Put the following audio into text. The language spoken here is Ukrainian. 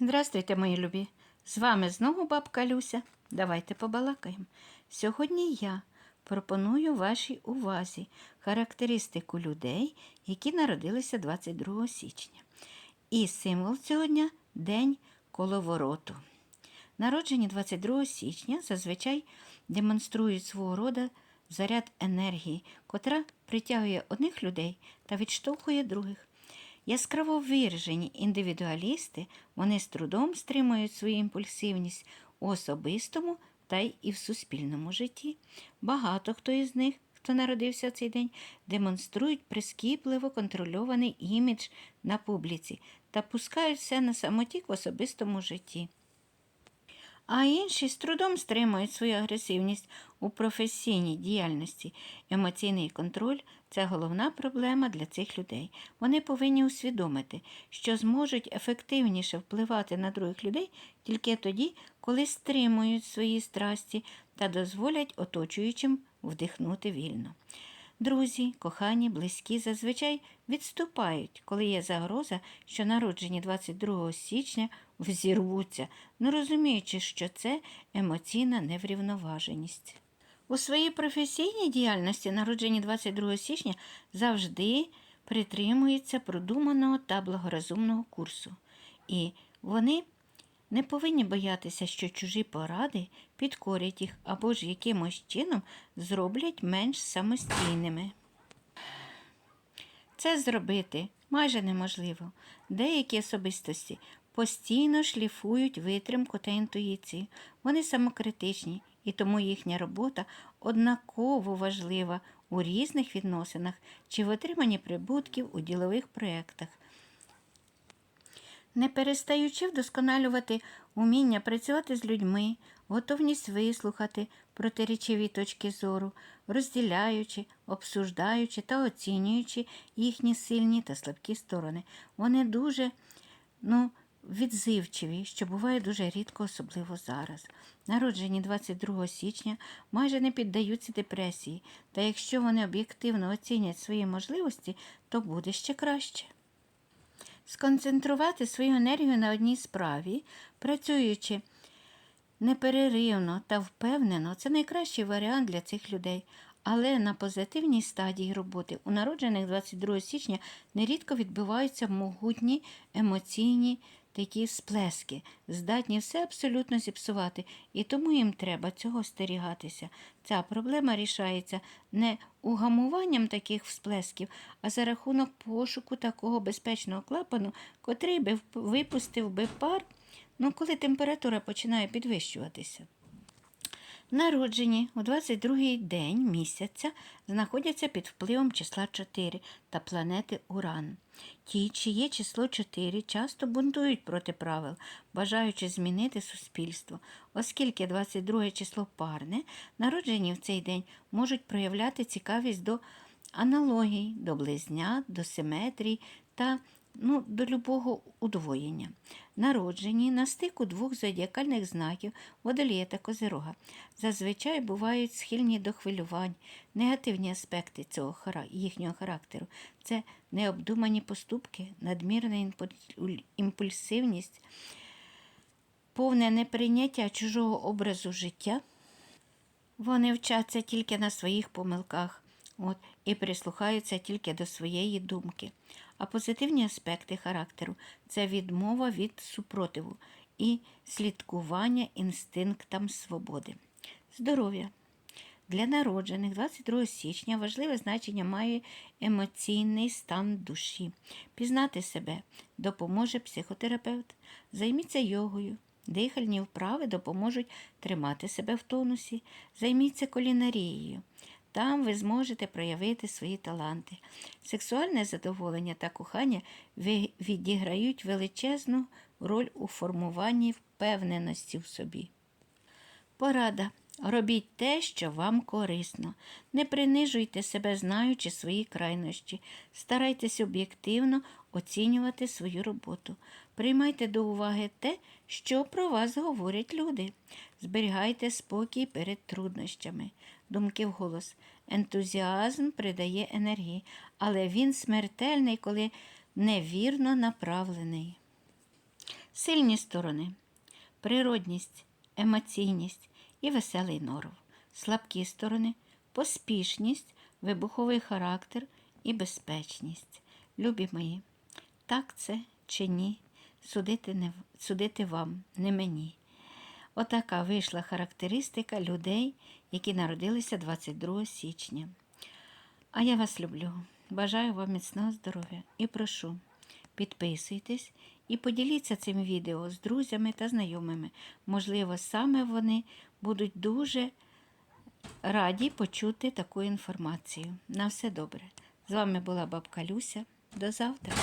Здравствуйте, мої любі! З вами знову бабка Люся. Давайте побалакаємо. Сьогодні я пропоную вашій увазі характеристику людей, які народилися 22 січня. І символ цього дня – День коловороту. Народжені 22 січня зазвичай демонструють свого роду заряд енергії, котра притягує одних людей та відштовхує других. Яскраво виражені індивідуалісти, вони з трудом стримують свою імпульсивність у особистому та й і в суспільному житті. Багато хто із них, хто народився в цей день, демонструють прискіпливо контрольований імідж на публіці та пускають все на самотік в особистому житті. А інші з трудом стримують свою агресивність у професійній діяльності. Емоційний контроль це головна проблема для цих людей. Вони повинні усвідомити, що зможуть ефективніше впливати на других людей тільки тоді, коли стримують свої страсті та дозволять оточуючим вдихнути вільно. Друзі, кохані, близькі зазвичай відступають, коли є загроза, що народжені 22 січня взірвуться, не розуміючи, що це емоційна неврівноваженість. У своїй професійній діяльності, народжені 22 січня, завжди притримуються продуманого та благорозумного курсу. І вони не повинні боятися, що чужі поради підкорять їх або ж якимось чином зроблять менш самостійними. Це зробити майже неможливо. Деякі особистості постійно шліфують витримку та інтуїцію. Вони самокритичні, і тому їхня робота однаково важлива у різних відносинах чи в отриманні прибутків у ділових проєктах. Не перестаючи вдосконалювати уміння працювати з людьми, готовність вислухати протирічові точки зору, розділяючи, обсуждаючи та оцінюючи їхні сильні та слабкі сторони. Вони дуже ну, відзивчиві, що буває дуже рідко, особливо зараз. Народжені 22 січня майже не піддаються депресії, та якщо вони об'єктивно оцінять свої можливості, то буде ще краще. Сконцентрувати свою енергію на одній справі, працюючи непереривно та впевнено, це найкращий варіант для цих людей. Але на позитивній стадії роботи у народжених 22 січня нерідко відбуваються могутні емоційні такі сплески, здатні все абсолютно зіпсувати, і тому їм треба цього стерігатися. Ця проблема рішається не угамуванням таких всплесків, а за рахунок пошуку такого безпечного клапану, котрий би випустив би пар, ну, коли температура починає підвищуватися. Народжені у 22-й день місяця знаходяться під впливом числа 4 та планети Уран. Ті, чиє число 4, часто бунтують проти правил, бажаючи змінити суспільство, оскільки 22 число парне, народжені в цей день можуть проявляти цікавість до аналогій, до близнят, до симетрій та ну, до любого удвоєння. Народжені на стику двох зодіакальних знаків водолія та козирога. Зазвичай бувають схильні до хвилювань, негативні аспекти цього їхнього характеру. Це необдумані поступки, надмірна імпульсивність, повне неприйняття чужого образу життя. Вони вчаться тільки на своїх помилках от, і прислухаються тільки до своєї думки. А позитивні аспекти характеру це відмова від супротиву і слідкування інстинктам свободи. Здоров'я. Для народжених 22 січня важливе значення має емоційний стан душі. Пізнати себе допоможе психотерапевт. Займіться йогою. Дихальні вправи допоможуть тримати себе в тонусі. Займіться колінарією. Там ви зможете проявити свої таланти. Сексуальне задоволення та кохання відіграють величезну роль у формуванні впевненості в собі. Порада. Робіть те, що вам корисно. Не принижуйте себе, знаючи свої крайнощі. Старайтесь об'єктивно оцінювати свою роботу. Приймайте до уваги те, що про вас говорять люди. Зберігайте спокій перед труднощами. Думки вголос. Ентузіазм придає енергії, але він смертельний, коли невірно направлений. Сильні сторони природність, емоційність і веселий норов. Слабкі сторони поспішність, вибуховий характер і безпечність. Любі мої, так це чи ні, судити, не, судити вам, не мені. Отака вийшла характеристика людей, які народилися 22 січня. А я вас люблю. Бажаю вам міцного здоров'я і прошу, підписуйтесь і поділіться цим відео з друзями та знайомими. Можливо, саме вони будуть дуже раді почути таку інформацію. На все добре. З вами була бабка Люся. До завтра.